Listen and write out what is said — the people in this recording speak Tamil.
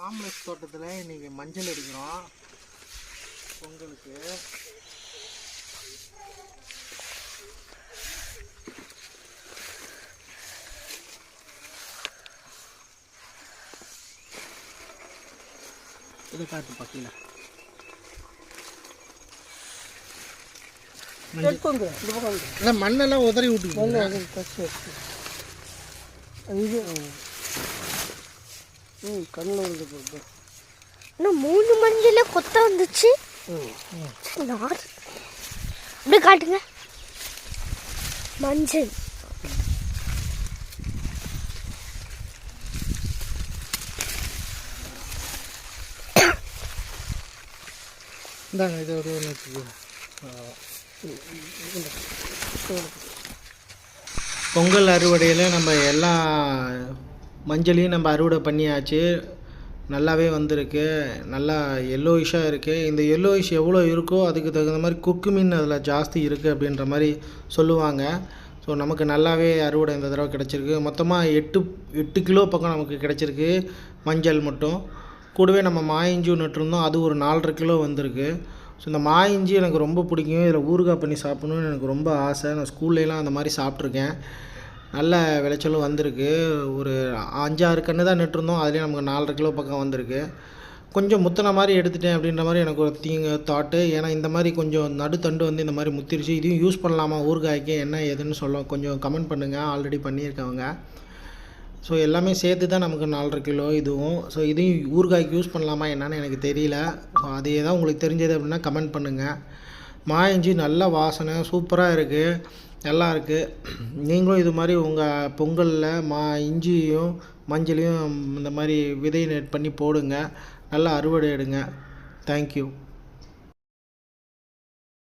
ஃபார்ம்லெஸ் தோட்டத்தில் இன்றைக்கி மஞ்சள் அடிக்கிறோம். பொங்கலுக்கு. இதை காட்டு வந்து. இல்லை மண்ணெல்லாம் உதறி இது ம் கண்ணில் வந்து போகுது. இன்னும் மூணு மஞ்சளே கொத்த வந்துச்சு. நார். அப்படியே காட்டுங்க. மஞ்சள். இந்தாங்க இதை ஒரு ஒன்று பொங்கல் அறுவடையில் நம்ம எல்லா மஞ்சளையும் நம்ம அறுவடை பண்ணியாச்சு. நல்லாவே வந்திருக்கு. நல்லா எல்லோயிஷாக இருக்குது இந்த எல்லோயிஷ் எவ்வளோ இருக்கோ அதுக்கு தகுந்த மாதிரி குக்கு மீன் அதில் ஜாஸ்தி இருக்குது அப்படின்ற மாதிரி சொல்லுவாங்க. ஸோ நமக்கு நல்லாவே அறுவடை இந்த தடவை கிடச்சிருக்கு. மொத்தமாக எட்டு எட்டு கிலோ பக்கம் நமக்கு கிடச்சிருக்கு மஞ்சள் மட்டும். கூடவே நம்ம மாயிஞ்சி நட்டுருந்தோம். அது ஒரு நாலரை கிலோ வந்திருக்கு. ஸோ இந்த மாயிஞ்சி எனக்கு ரொம்ப பிடிக்கும். இதில் ஊறுகாய் பண்ணி சாப்பிட்ணுன்னு எனக்கு ரொம்ப ஆசை. நான் ஸ்கூல்லலாம் அந்த மாதிரி சாப்பிட்ருக்கேன் நல்ல விளைச்சலும் வந்திருக்கு. ஒரு அஞ்சாறு கன்று தான் நட்டுருந்தோம். அதுலேயே நமக்கு நாலரை கிலோ பக்கம் வந்திருக்கு. கொஞ்சம் முத்தின மாதிரி எடுத்துட்டேன் அப்படின்ற மாதிரி எனக்கு ஒரு தீங்க தாட்டு. ஏன்னா இந்த மாதிரி கொஞ்சம் நடுத்தண்டு வந்து இந்த மாதிரி முத்திருச்சு. இதையும் யூஸ் பண்ணலாமா? ஊறுகாய்க்கு என்ன ஏதுன்னு சொல்ல கொஞ்சம் கமெண்ட் பண்ணுங்கள் ஆல்ரெடி பண்ணியிருக்கவங்க. ஸோ எல்லாமே சேர்த்து தான் நமக்கு நாலரை கிலோ இதுவும். ஸோ இதையும் ஊறுகாய்க்கு யூஸ் பண்ணலாமா என்னன்னு எனக்கு தெரியல. ஸோ அது ஏதாவது உங்களுக்கு தெரிஞ்சது அப்படின்னா கமெண்ட் பண்ணுங்கள் மாயஞ்சி நல்ல வாசனை. சூப்பராக இருக்குது நல்லா இருக்குது நீங்களும் இது மாதிரி உங்கள் பொங்கலில் மா இஞ்சியும் மஞ்சளையும் இந்த மாதிரி விதை நெட் பண்ணி போடுங்க. நல்லா அறுவடை எடுங்க. தேங்க்யூ